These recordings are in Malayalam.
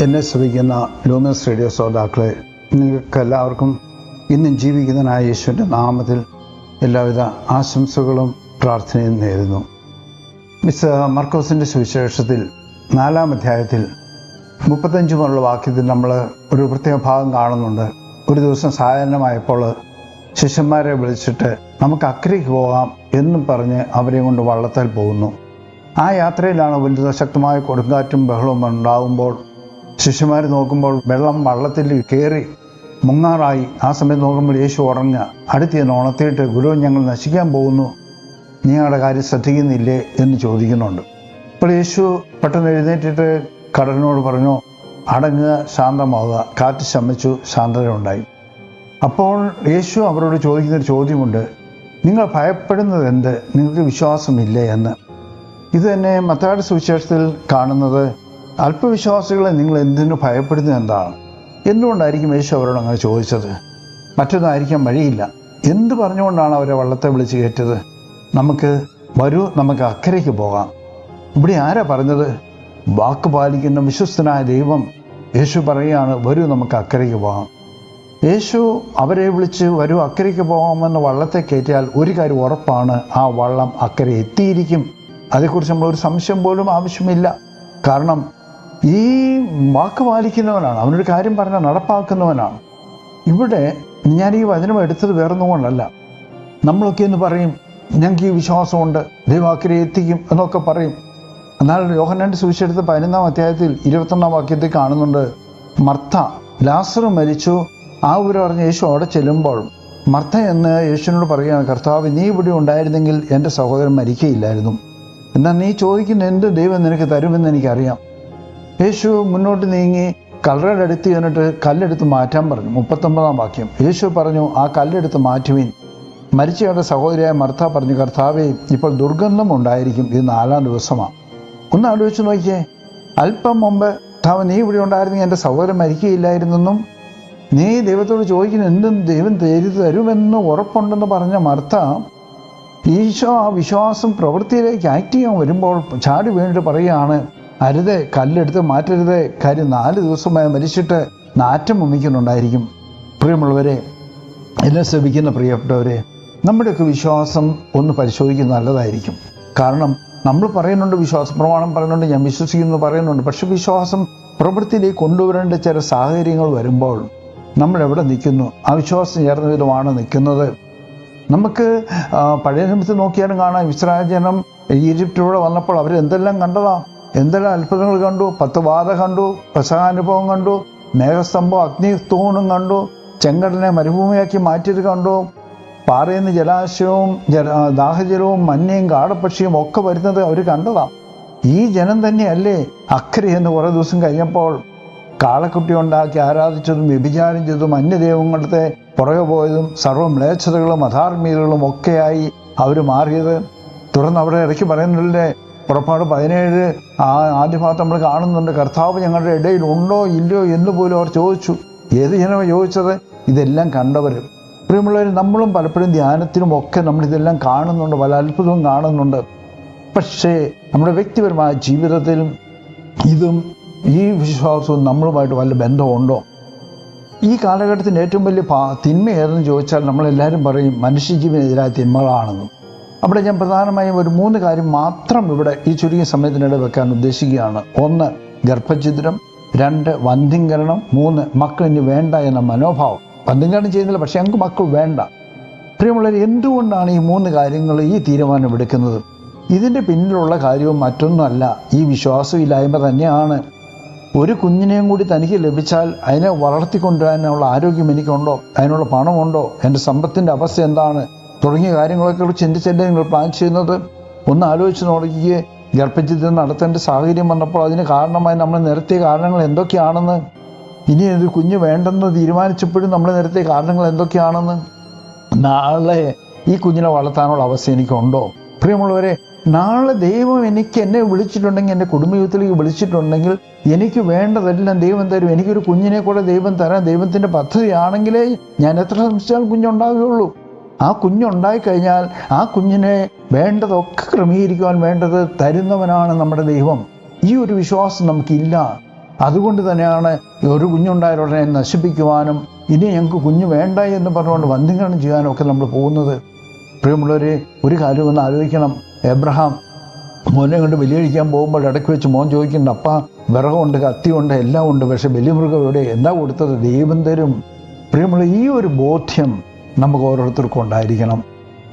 എന്നെ ശ്രമിക്കുന്ന ലൂമസ് റേഡിയോ ശ്രോതാക്കളെ നിങ്ങൾക്ക് എല്ലാവർക്കും ഇന്നും ജീവിക്കുന്നതിനായ യേശുവിന്റെ നാമത്തിൽ എല്ലാവിധ ആശംസകളും പ്രാർത്ഥനയും നേരുന്നു. മിസ് മർക്കോസിന്റെ സുവിശേഷത്തിൽ നാലാം അധ്യായത്തിൽ മുപ്പത്തഞ്ച് മുതലുള്ള വാക്യത്തിൽ നമ്മൾ ഒരു പ്രത്യേക ഭാഗം കാണുന്നുണ്ട്. ഒരു ദിവസം സാധാരണമായപ്പോൾ ശിഷ്യന്മാരെ വിളിച്ചിട്ട് നമുക്ക് അക്കരയ്ക്ക് പോകാം എന്നും പറഞ്ഞ് അവരെ കൊണ്ട് വള്ളത്താൽ പോകുന്നു. ആ യാത്രയിലാണ് വലുത ശക്തമായ കൊടുങ്കാറ്റും ബഹളവും ഉണ്ടാകുമ്പോൾ ശിഷ്യന്മാർ നോക്കുമ്പോൾ വെള്ളം വള്ളത്തിൽ കയറി മുങ്ങാറായി. ആ സമയത്ത് നോക്കുമ്പോൾ യേശു ഉറഞ്ഞ ഞാൻ ഉണർത്തിയിട്ട് ഗുരു ഞങ്ങൾ നശിക്കാൻ പോകുന്നു. നീ ഞങ്ങളുടെ കാര്യം ശ്രദ്ധിക്കുന്നില്ലേ? എന്ന് ചോദിക്കുന്നുണ്ട്. അപ്പോൾ യേശു പെട്ടെന്ന് എഴുന്നേറ്റിട്ട് കടലിനോട് പറഞ്ഞു അടങ്ങുക ശാന്തമാവുക. കാറ്റ് ശമിച്ചു ശാന്തത ഉണ്ടായി അപ്പോൾ യേശു അവരോട് ചോദിക്കുന്നൊരു ചോദ്യമുണ്ട്. നിങ്ങൾ ഭയപ്പെടുന്നത് എന്ത്? നിങ്ങൾക്ക് വിശ്വാസമില്ലേ എന്ന്. ഇത് തന്നെ മത്താട് സുവിശേഷത്തിൽ കാണുന്നത് അല്പവിശ്വാസികളെ നിങ്ങൾ എന്തിനു ഭയപ്പെടുന്നത് എന്താണ്? എന്തുകൊണ്ടായിരിക്കും യേശു അവരോട് അങ്ങനെ ചോദിച്ചത്? മറ്റൊന്നായിരിക്കാൻ വഴിയില്ല. എന്ത് പറഞ്ഞുകൊണ്ടാണ് അവരെ വള്ളത്തെ വിളിച്ച് കയറ്റത് നമുക്ക് വരൂ നമുക്ക് അക്കരയ്ക്ക് പോകാം. ഇവിടെ ആരാ പറഞ്ഞത്? വാക്ക് പാലിക്കുന്ന വിശ്വസ്തനായ ദൈവം യേശു പറയുകയാണ് വരൂ നമുക്ക് അക്കരയ്ക്ക് പോകാം. യേശു അവരെ വിളിച്ച് വരൂ അക്കരയ്ക്ക് പോകാമെന്ന് വള്ളത്തെ കയറ്റിയാൽ ഒരു കാര്യം ഉറപ്പാണ് ആ വള്ളം അക്കരെ എത്തിയിരിക്കും. അതേക്കുറിച്ച് നമ്മളൊരു സംശയം പോലും ആവശ്യമില്ല. കാരണം ഈ വാക്ക് പാലിക്കുന്നവനാണ് അവനൊരു കാര്യം പറഞ്ഞാൽ നടപ്പാക്കുന്നവനാണ്. ഇവിടെ ഞാൻ ഈ വചനം എടുത്തത് വേറൊന്നും കൊണ്ടല്ല. നമ്മളൊക്കെ എന്ന് പറയും ഞങ്ങൾക്ക് ഈ വിശ്വാസമുണ്ട് ദൈവാക്കരെ എത്തിക്കും എന്നൊക്കെ പറയും. എന്നാൽ യോഹന്നാന്റെ സുവിശേഷത്തിൽ പതിനൊന്നാം അധ്യായത്തിൽ ഇരുപത്തൊന്നാം വാക്യത്തിൽ കാണുന്നുണ്ട് മർത്ത ലാസർ മരിച്ചു ആ ഊര് പറഞ്ഞ് യേശു അവിടെ ചെല്ലുമ്പോൾ മർത്ത എന്ന് യേശുവിനോട് പറയുകയാണ് കർത്താവ് നീ ഇവിടെ ഉണ്ടായിരുന്നെങ്കിൽ എന്റെ സഹോദരൻ മരിക്കയില്ലായിരുന്നു. എന്നാൽ നീ ചോദിക്കുന്ന എന്ത് ദൈവം നിനക്ക് തരുമെന്ന് എനിക്കറിയാം. യേശു മുന്നോട്ട് നീങ്ങി കല്ലറയുടെ അടുത്ത് ചെന്നിട്ട് കല്ലെടുത്ത് മാറ്റാൻ പറഞ്ഞു. മുപ്പത്തൊമ്പതാം വാക്യം. യേശു പറഞ്ഞു ആ കല്ലെടുത്ത് മാറ്റുവിൻ. മരിച്ചയാളുടെ സഹോദരിയായ മർത്ത പറഞ്ഞു കർത്താവേ ഇപ്പോൾ ദുർഗന്ധം ഉണ്ടായിരിക്കും. ഇത് നാലാം ദിവസമാണ് ഒന്ന് ആലോചിച്ച് നോക്കിയേ അല്പം മുമ്പ് കർത്താവ് നീ ഇവിടെ ഉണ്ടായിരുന്നെങ്കിൽ എന്റെ സഹോദരൻ മരിക്കുകയില്ലായിരുന്നെന്നും നീ ദൈവത്തോട് ചോദിക്കുന്ന എന്തും ദൈവം ചെയ്തു തരുമെന്ന് ഉറപ്പുണ്ടെന്ന് പറഞ്ഞ മർത്ത ഈശോ ആ വിശ്വാസം പ്രവൃത്തിയിലേക്ക് ആക്ട് ചെയ്യാൻ വരുമ്പോൾ ചാടി വീണിട്ട് പറയുകയാണ് അരുത് കല്ലെടുത്ത് മാറ്റരുത് കാര്യം നാല് ദിവസമായി മരിച്ചിട്ട് നാറ്റം വമിക്കുന്നുണ്ടായിരിക്കും. പ്രിയമുള്ളവരെ എന്നെ ശ്രമിക്കുന്ന പ്രിയപ്പെട്ടവരെ നമ്മുടെയൊക്കെ വിശ്വാസം ഒന്ന് പരിശോധിക്കുന്നത് നല്ലതായിരിക്കും. കാരണം നമ്മൾ പറയുന്നുണ്ട് വിശ്വാസ പ്രമാണം പറയുന്നുണ്ട് ഞാൻ വിശ്വസിക്കുന്നു പറയുന്നുണ്ട് പക്ഷെ വിശ്വാസം പ്രവൃത്തിയിലേക്ക് കൊണ്ടുവരേണ്ട ചില സാഹചര്യങ്ങൾ വരുമ്പോൾ നമ്മൾ എവിടെ നിൽക്കുന്നു? ആ വിശ്വാസം ചേർന്ന വിധമാണ് നിൽക്കുന്നത്. നമുക്ക് പഴയ സമയത്ത് നോക്കിയാലും കാണാം ഇസ്രായേൽ ജനം ഈജിപ്തിലൂടെ വന്നപ്പോൾ അവർ എന്തെല്ലാം കണ്ടതാ? എന്തെല്ലാം അത്ഭുതങ്ങൾ കണ്ടു? പത്ത് വാത കണ്ടു പ്രസവാനുഭവം കണ്ടു മേഘസ്തംഭം അഗ്നി തൂണും കണ്ടു ചെങ്കടലിനെ മരുഭൂമിയാക്കി മാറ്റിയത് കണ്ടു. പാറയിൽ നിന്ന് ജലാശയവും ജല ദാഹജലവും മഞ്ഞയും കാടപ്പക്ഷിയും ഒക്കെ വരുന്നത് അവർ കണ്ടതാ. ഈ ജനം തന്നെയല്ലേ അക്കരെ എന്ന് കുറേ ദിവസം കഴിഞ്ഞപ്പോൾ കാളക്കുട്ടി ഉണ്ടാക്കി ആരാധിച്ചതും വ്യഭിചാരം ചെയ്തതും അന്യദൈവങ്ങളുടെ പുറകെ പോയതും സർവ മ്ലേച്ഛതകളും അധാർമ്മികതകളും ഒക്കെയായി അവർ മാറിയത്. തുടർന്ന് അവിടെ ഇടയ്ക്ക് പറയുന്നില്ലേ പുറപ്പാട് പതിനേഴ് ആ ആദ്യ ഭാഗത്ത് നമ്മൾ കാണുന്നുണ്ട്. കർത്താവ് ഞങ്ങളുടെ ഇടയിൽ ഉണ്ടോ ഇല്ലയോ എന്ന് പോലും അവർ ചോദിച്ചു. ഏത് ജനമാണ് ചോദിച്ചത്? ഇതെല്ലാം കണ്ടവർ. പ്രിയമുള്ളവർ നമ്മളും പലപ്പോഴും ധ്യാനത്തിനും ഒക്കെ നമ്മൾ ഇതെല്ലാം കാണുന്നുണ്ട്. പല അത്ഭുതവും കാണുന്നുണ്ട്. പക്ഷേ നമ്മുടെ വ്യക്തിപരമായ ജീവിതത്തിലും ഇതും ഈ വിശ്വാസവും നമ്മളുമായിട്ട് വല്ല ബന്ധമുണ്ടോ? ഈ കാലഘട്ടത്തിന്റെ ഏറ്റവും വലിയ പാ തിന്മ ഏതെന്ന് ചോദിച്ചാൽ നമ്മളെല്ലാവരും പറയും മനുഷ്യജീവനെതിരായ തിന്മകളാണെന്നും. അവിടെ ഞാൻ പ്രധാനമായും ഒരു മൂന്ന് കാര്യം മാത്രം ഇവിടെ ഈ ചുരുങ്ങിയ സമയത്തിനിടെ വെക്കാൻ ഉദ്ദേശിക്കുകയാണ്. ഒന്ന് ഗർഭഛിദ്രം. രണ്ട് വന്ധ്യങ്കരണം മൂന്ന് മക്കൾ ഇനി വേണ്ട എന്ന മനോഭാവം. വന്ധ്യങ്കരണം ചെയ്യുന്നില്ല പക്ഷേ ഞങ്ങൾക്ക് മക്കൾ വേണ്ട. പ്രിയമുള്ളവർ എന്തുകൊണ്ടാണ് ഈ മൂന്ന് കാര്യങ്ങൾ ഈ തീരുമാനം എടുക്കുന്നത്? ഇതിന്റെ പിന്നിലുള്ള കാര്യവും മറ്റൊന്നുമല്ല ഈ വിശ്വാസമില്ലായ്മ തന്നെയാണ്. ഒരു കുഞ്ഞിനെയും കൂടി തനിക്ക് ലഭിച്ചാൽ അതിനെ വളർത്തിക്കൊണ്ടുവരാനുള്ള ആരോഗ്യം എനിക്കുണ്ടോ? അതിനുള്ള പണമുണ്ടോ? എന്റെ സമ്പത്തിന്റെ അവസ്ഥ എന്താണ്? തുടങ്ങിയ കാര്യങ്ങളൊക്കെ കുറിച്ച് ചിന്തിച്ചല്ലേ നിങ്ങൾ പ്ലാൻ ചെയ്യുന്നത്? ഒന്ന് ആലോചിച്ച് നോക്കിയേ. ഗർഭചിത്രം നടത്തേണ്ട സാഹചര്യം വന്നപ്പോൾ അതിന് കാരണമായി നമ്മൾ നിരത്തിയ കാരണങ്ങൾ എന്തൊക്കെയാണെന്ന്? ഇനി ഒരു കുഞ്ഞ് വേണ്ടെന്ന് തീരുമാനിച്ചപ്പോഴും നമ്മൾ നിരത്തിയ കാരണങ്ങൾ എന്തൊക്കെയാണെന്ന്? നാളെ ഈ കുഞ്ഞിനെ വളർത്താനുള്ള അവസ്ഥ എനിക്കുണ്ടോ? പ്രിയമുള്ളവരെ നാളെ ദൈവം എനിക്ക് എന്നെ വിളിച്ചിട്ടുണ്ടെങ്കിൽ എന്റെ കുടുംബജീവിതത്തിലേക്ക് വിളിച്ചിട്ടുണ്ടെങ്കിൽ എനിക്ക് വേണ്ടതെല്ലാം ദൈവം തരും. എനിക്കൊരു കുഞ്ഞിനെ കൂടെ ദൈവം തരാൻ ദൈവത്തിന്റെ പദ്ധതിയാണെങ്കിലേ ഞാൻ എത്ര സംശയം കുഞ്ഞുണ്ടാവുകയുള്ളൂ. ആ കുഞ്ഞുണ്ടായിക്കഴിഞ്ഞാൽ ആ കുഞ്ഞിനെ വേണ്ടതൊക്കെ ക്രമീകരിക്കുവാൻ വേണ്ടത് തരുന്നവനാണ് നമ്മുടെ ദൈവം. ഈ ഒരു വിശ്വാസം നമുക്കില്ല. അതുകൊണ്ട് തന്നെയാണ് ഒരു കുഞ്ഞുണ്ടായ ഉടനെ നശിപ്പിക്കുവാനും ഇനി ഞങ്ങൾക്ക് കുഞ്ഞ് വേണ്ട എന്ന് പറഞ്ഞുകൊണ്ട് വന്ധ്യംകരണം ചെയ്യാനും ഒക്കെ നമ്മൾ പോകുന്നത്. പ്രിയമുള്ളവരെ ഒരു കാര്യം ഒന്ന് ആലോചിക്കണം. എബ്രഹാം മോനെ കൊണ്ട് ബലിയഴിക്കാൻ പോകുമ്പോൾ ഇടയ്ക്ക് വെച്ച് മോൻ ചോദിക്കുന്നുണ്ട് അപ്പ വിറകുണ്ട് കത്തിയുണ്ട് എല്ലാം ഉണ്ട് പക്ഷെ ബലിമൃഗം എവിടെ? എന്താ കൊടുത്തത്? ദൈവം തരും. പ്രിയമുള്ള ഈ ഒരു ബോധ്യം നമുക്ക് ഓരോരുത്തർക്കും ഉണ്ടായിരിക്കണം.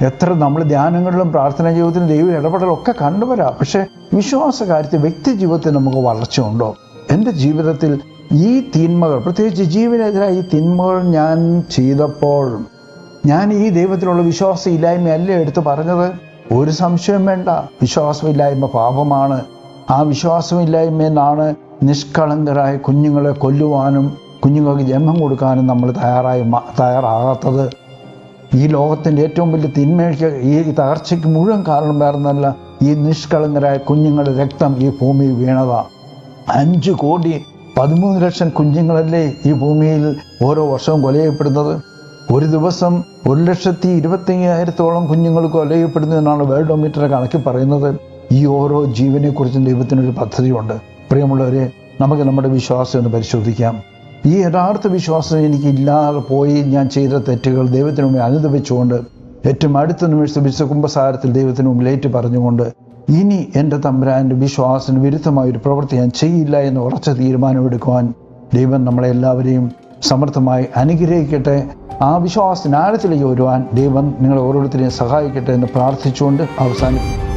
എത്ര നമ്മൾ ധ്യാനങ്ങളിലും പ്രാർത്ഥനാ ജീവിതത്തിലും ദൈവം ഇടപെടലൊക്കെ കണ്ടുവരാം. പക്ഷേ വിശ്വാസ കാര്യത്തിൽ വ്യക്തി ജീവിതത്തിൽ നമുക്ക് വളർച്ചയുണ്ടോ എന്റെ ജീവിതത്തിൽ ഈ തിന്മകൾ പ്രത്യേകിച്ച് ജീവനെതിരായ ഈ തിന്മകൾ ഞാൻ ചെയ്തപ്പോൾ ഞാൻ ഈ ദൈവത്തിലുള്ള വിശ്വാസം ഇല്ലായ്മയല്ലേ എടുത്ത് പറഞ്ഞത്? ഒരു സംശയം വേണ്ട. വിശ്വാസമില്ലായ്മ പാപമാണ്. ആ വിശ്വാസമില്ലായ്മയിൽ എന്നാണ് നിഷ്കളങ്കരായ കുഞ്ഞുങ്ങളെ കൊല്ലുവാനും കുഞ്ഞുങ്ങൾക്ക് ജന്മം കൊടുക്കാനും നമ്മൾ തയ്യാറായി തയ്യാറാകാത്തത്. ഈ ലോകത്തിന്റെ ഏറ്റവും വലിയ തിന്മയ്ക്ക് ഈ തകർച്ചയ്ക്ക് മുഴുവൻ കാരണം വേറെന്നല്ല ഈ നിഷ്കളങ്കരായ കുഞ്ഞുങ്ങളുടെ രക്തം ഈ ഭൂമിയിൽ വീണതാ. അഞ്ച് കോടി പതിമൂന്ന് ലക്ഷം കുഞ്ഞുങ്ങളല്ലേ ഈ ഭൂമിയിൽ ഓരോ വർഷവും കൊലയപ്പെടുന്നത്? ഒരു ദിവസം ഒരു ലക്ഷത്തി ഇരുപത്തി അയ്യായിരത്തോളം കുഞ്ഞുങ്ങൾ കൊലയപ്പെടുന്നു എന്നാണ് വേൾഡ് മീറ്റർ കണക്ക് പറയുന്നത്. ഈ ഓരോ ജീവനെക്കുറിച്ചും ദൈവത്തിനൊരു പദ്ധതിയുണ്ട്. പ്രിയമുള്ളവരെ നമുക്ക് നമ്മുടെ വിശ്വാസം ഒന്ന് പരിശോധിക്കാം. ഈ യഥാർത്ഥ വിശ്വാസം എനിക്കില്ലാതെ പോയി ഞാൻ ചെയ്ത തെറ്റുകൾ ദൈവത്തിന് മുമ്പിൽ അനുദപിച്ചുകൊണ്ട് ഏറ്റവും അടുത്ത നിമിഷം വിശ്വ കുംഭസാരത്തിൽ ദൈവത്തിന് മുമ്പിൽ ഏറ്റു പറഞ്ഞുകൊണ്ട് ഇനി എന്റെ തമ്പുരാന്റെ വിശ്വാസത്തിന് വിരുദ്ധമായ ഒരു പ്രവൃത്തി ഞാൻ ചെയ്യില്ല എന്ന് ഉറച്ച തീരുമാനമെടുക്കുവാൻ ദൈവം നമ്മളെ എല്ലാവരെയും സമർത്ഥമായി അനുഗ്രഹിക്കട്ടെ. ആ വിശ്വാസത്തിന് ആഴത്തിലേക്ക് വരുവാൻ ദൈവം നിങ്ങളെ ഓരോരുത്തരെയും സഹായിക്കട്ടെ എന്ന് പ്രാർത്ഥിച്ചുകൊണ്ട് അവസാനിപ്പിക്കും